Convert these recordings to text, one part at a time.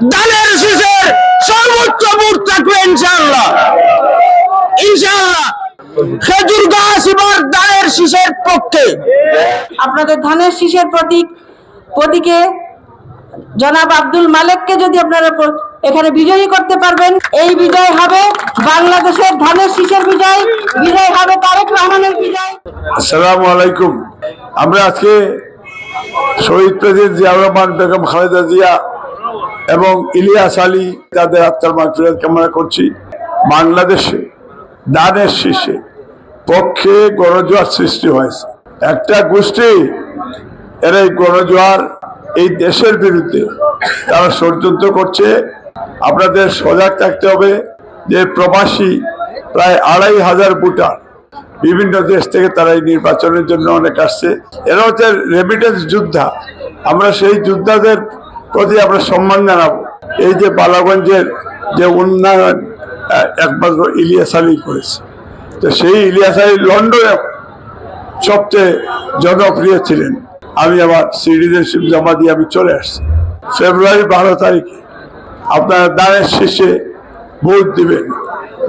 দানের শীষের সর্বোচ্চ ভোট থাকবে ইনশাআল্লাহ। ইনশাআল্লাহ। খেজুর গাছ এবার দানের শীষের পক্ষে। আপনাদের ধানের শীষের প্রতীক প্রতীকে জনাব আব্দুল মালেককে যদি আপনারা এখানে বিজয়ী করতে পারবেন এই বিজয় হবে বাংলাদেশের ধানের শীষের বিজয় বিজয় হবে তারেক রহমানের বিজয়। আসসালামু আলাইকুম। আমরা আজকে শহীদ প্রেসিডেন্ট জিয়াউর রহমান বেগম খালেদা জিয়া এবং ইলিয়াস আলী তাদের আত্মার মাগফিরাত কামনা করছি। বাংলাদেশে দানের শীর্ষে পক্ষে গণজোয়ার সৃষ্টি হয়েছে। একটা গোষ্ঠী, এরা এই গণজোয়ার এই দেশের বিরুদ্ধে তারা ষড়যন্ত্র করছে। আপনাদের সজাগ থাকতে হবে যে প্রবাসী প্রায় আড়াই হাজার ভোটার বিভিন্ন দেশ থেকে তারা এই নির্বাচনের জন্য অনেক আসছে। এরা হচ্ছে রেমিটেন্স যোদ্ধা। আমরা সেই যোদ্ধাদের প্রতি আমরা সম্মান জানাব। এই যে বালাগঞ্জের যে উন্নয়ন একমাত্র ইলিয়াস আলী করেছে। তো সেই ইলিয়াস আলী লন্ডনে সবচেয়ে জনপ্রিয় ছিলেন। আমি আমার সিটিজেনশিপ জমা দিয়ে আমি চলে আসছি। ফেব্রুয়ারি বারো তারিখে আপনারা দানের শীর্ষে ভোট দিবেন।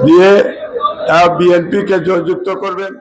দিয়ে বিএনপিকে জয়যুক্ত করবেন।